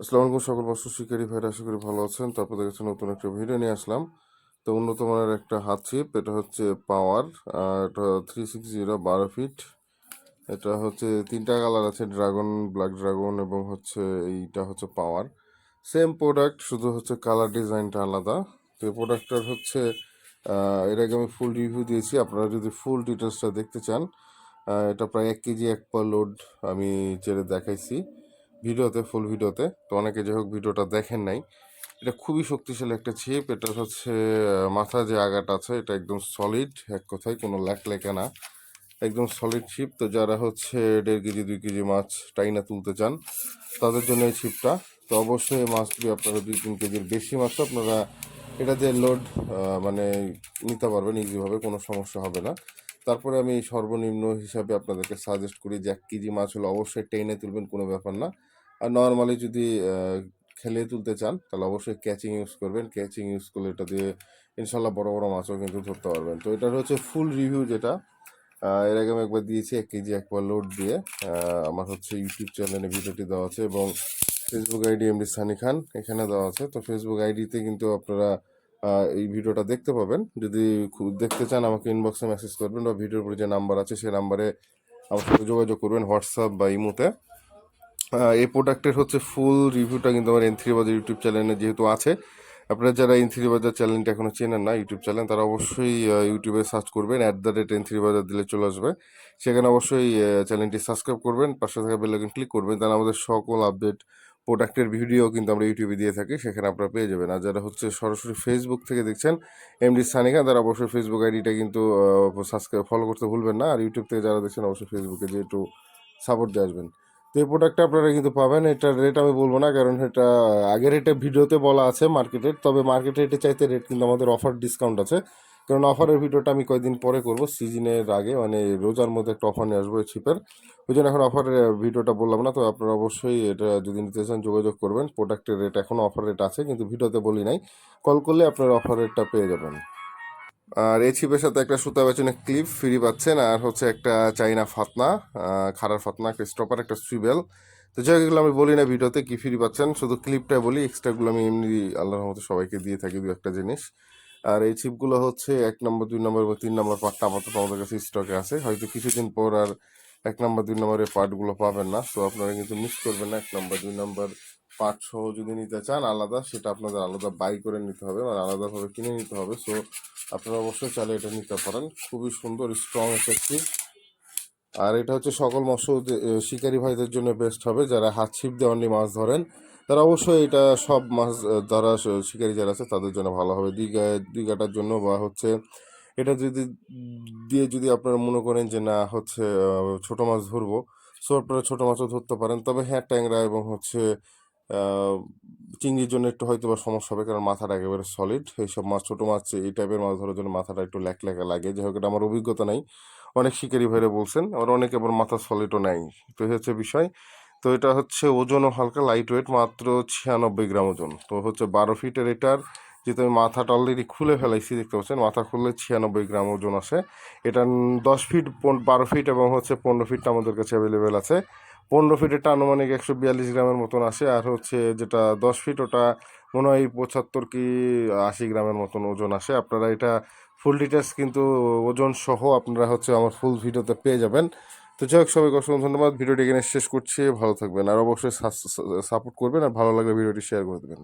আসসালামু আলাইকুম সকল মৎস্য শিকারী ভাইরা, আশা করি ভালো আছেন। তো আপনাদের কাছে নতুন একটা ভিডিও নিয়ে আসলাম। তো উন্নত মানের একটা হাত ছিপ এটা হচ্ছে পাওয়ার এটা থ্রি সিক্স জিরো বারো ফিট। এটা হচ্ছে তিনটা কালার আছে, ড্রাগন, ব্ল্যাক ড্রাগন এবং হচ্ছে এইটা হচ্ছে পাওয়ার। সেম প্রোডাক্ট, শুধু হচ্ছে কালার ডিজাইনটা আলাদা। তো এই প্রোডাক্টটার হচ্ছে এর আগে আমি ফুল রিভিউ দিয়েছি, আপনারা যদি ফুল ডিটেলসটা দেখতে চান এটা প্রায় এক কেজি এক পা লোড আমি চেড়ে দেখাইছি। ভিডিওতে ফুল ভিডিওতে। তো অনেকে যাই হোক ভিডিওটা দেখেন নাই। এটা খুবই শক্তিশালী একটা ছিপ এটা হচ্ছে মাথা যে আগাটা আছে, এটা একদম সলিড এক কথায় কোনো ল্যাক লেখা না। একদম সলিড ছিপ তো যারা হচ্ছে দেড় কেজি, দুই কেজি মাছ টাইনা তুলতে চান, তাদের জন্য এই ছিপটা তো অবশ্যই মাছগুলি আপনারা দুই, তিন কেজির বেশি মাছ আপনারা এটা দিয়ে লোড মানে নিতে পারবেন ইজিভাবে কোনো সমস্যা হবে না। তারপরে আমি সর্বনিম্ন হিসাবে আপনাদেরকে সাজেস্ট করি যে এক কেজি মাছ হলে অবশ্যই টেনে তুলবেন, কোনো ব্যাপার না। আর নর্মালি যদি খেলে তুলতে চান, তাহলে অবশ্যই ক্যাচিং ইউজ করবেন। ক্যাচিং ইউজ করলে এটা দিয়ে ইনশাল্লাহ বড় বড় মাছও কিন্তু ধরতে পারবেন। তো এটার হচ্ছে ফুল রিভিউ যেটা এর আগে আমি একবার দিয়েছি এক কেজি একবার লোড দিয়ে। আমার হচ্ছে ইউটিউব চ্যানেলে ভিডিওটি দেওয়া আছে এবং Facebook ID MD Sunny Khan এখানে দেওয়া আছে। তো ফেসবুক আইডিতে কিন্তু আপনারা এই ভিডিওটা দেখতে পাবেন। যদি দেখতে চান, আমাকে ইনবক্সে মেসেজ করবেন বা ভিডিওর উপরে যে নাম্বার আছে সেই নাম্বারে আমার সাথে যোগাযোগ করবেন হোয়াটসঅ্যাপ বা ইমোতে এই প্রোডাক্টের হচ্ছে ফুল রিভিউটা কিন্তু আমার এন থ্রি বাজার ইউটিউব চ্যানেলে যেহেতু আছে। আপনারা যারা এন থ্রি বাজার চ্যানেলটা এখনও চেনেন না ইউটিউব চ্যানেল তারা অবশ্যই ইউটিউবে সার্চ করবেন at the rate N three বাজার দিলে চলে আসবে। সেখানে অবশ্যই চ্যানেলটি সাবস্ক্রাইব করবেন, পাশে থাকা বেলাইকন ক্লিক করবেন, তাহলে আমাদের সকল আপডেট প্রোডাক্টের ভিডিও কিন্তু আমরা ইউটিউবে দিয়ে থাকি, সেখানে আপনারা পেয়ে যাবেন। আর যারা হচ্ছে সরাসরি ফেসবুক থেকে দেখছেন এমডি সানিকা তারা অবশ্যই ফেসবুক আইডিটা কিন্তু সাবস্ক্রাইব ফলো করতে ভুলবেন না। আর ইউটিউব থেকে যারা দেখছেন, অবশ্যই ফেসবুকে যে একটু সাপোর্ট দিয়ে আসবেন। তো এই প্রোডাক্টটা আপনারা কিন্তু পাবেন, এটার রেট আমি বলব না, কারণ এটা, আগের রেটে ভিডিওতে বলা আছে মার্কেটের তবে মার্কেট রেটে চাইতে রেট কিন্তু আমাদের অফার ডিসকাউন্ট আছে। কারণ অফারের ভিডিওটা আমি কয়েকদিন পরে করব সিজনের আগে মানে রোজার মধ্যে একটা অফার নিয়ে আসব চিপের ওই জন্য এখন অফারের ভিডিওটা বললাম না, তো আপনারা অবশ্যই এটা যদি নিতে চান যোগাযোগ করবেন। প্রোডাক্টের রেট এখনও অফার রেট আছে, কিন্তু ভিডিওতে বলি নাই। কল করলে আপনারা অফার রেটটা পেয়ে যাবেন। আর এই ছিপের সাথে একটা সুতা বেচনে ক্লিপ ফ্রি পাচ্ছেন, আর হচ্ছে একটা চাইনা ফাতনা খাড়ার ফাতনা একটা স্টপার একটা সুইবেল তো যাই হোক আমি বলি না ভিডিওতে কি ফ্রি পাচ্ছেন, শুধু ক্লিপটা বলি এক্সট্রাগুলো আমি এমনি আল্লাহর মতো সবাইকে দিয়ে থাকি দু একটা জিনিস। আর এই ছিপগুলো হচ্ছে এক নম্বর, দুই নম্বর বা তিন নম্বর পার্টটা আপাতত আমাদের কাছে স্টকে আছে। হয়তো কিছুদিন পর আর এক নম্বর, দুই নম্বরের পার্টগুলো পাবেন না। তো আপনারা কিন্তু মিস করবেন না। এক নম্বর, দুই নম্বর পার্ট সহ যদি নিতে চান আলাদা, সেটা আপনাদের আলাদা বাই করে নিতে হবে মানে আলাদাভাবে কিনে নিতে হবে। সো আপনারা অবশ্যই চাইলে এটা নিতে পারেন। খুবই সুন্দর স্ট্রং ছিপ। আর এটা হচ্ছে সকল মৎস্য শিকারী ভাইদের জন্য বেস্ট হবে। যারা হাত ছিপ দিয়ে অনলি মাছ ধরেন তারা অবশ্যই এটা সব মাছ যারা শিকারী যারা আছে তাদের জন্য ভালো হবে। দীঘা দীঘাটার জন্য বা হচ্ছে এটা যদি দিয়ে যদি আপনারা মনে করেন যে না, হচ্ছে ছোট মাছ ধরবো সো আপনারা ছোট মাছও ধরতে পারেন। তবে হ্যাঁ ট্যাংরা এবং হচ্ছে চিংড়ির জন্য একটু হয়তো বা সমস্যা হবে, কারণ মাথাটা একেবারে সলিড এইসব মাছ, ছোটো মাছ, এই টাইপের মাছ ধরার জন্য মাথাটা একটু ল্যাক ল্যাকা লাগে। যাই হোক, এটা আমার অভিজ্ঞতা নাই। অনেক শিকারি ভাইরা বলছেন, আবার অনেকে আবার মাথা সলিডও নেয়। তো হচ্ছে বিষয়। তো এটা হচ্ছে ওজনও হালকা লাইট ওয়েট মাত্র ছিয়ানব্বই গ্রাম ওজন। তো হচ্ছে বারো ফিটের এটার যেহেতু আমি মাথাটা অলরেডি খুলে ফেলাইছি, দেখতে পাচ্ছেন? মাথা খুললে ছিয়ানব্বই গ্রাম ওজন আসে। এটা দশ ফিট বারো ফিট এবং হচ্ছে পনেরো ফিটটা আমাদের কাছে অ্যাভেলেবেল আছে। পনেরো ফিট ফিটেরটা আনুমানিক একশো বিয়াল্লিশ গ্রামের মতন আসে। আর হচ্ছে যেটা দশ ফিট ওটা মনে হয় পঁচাত্তর কি আশি গ্রামের মতন ওজন আসে। আপনারা এটা ফুল ডিটেলস কিন্তু ওজন সহ আপনারা হচ্ছে আমার ফুল ভিডিওতে পেয়ে যাবেন। তো যাই হোক, সবাইকে অসংখ্য ধন্যবাদ। ভিডিওটি এখানে শেষ করছি। ভালো থাকবেন। আর অবশ্যই সাপোর্ট করবেন। আর ভালো লাগলে ভিডিওটি শেয়ার করে দেবেন।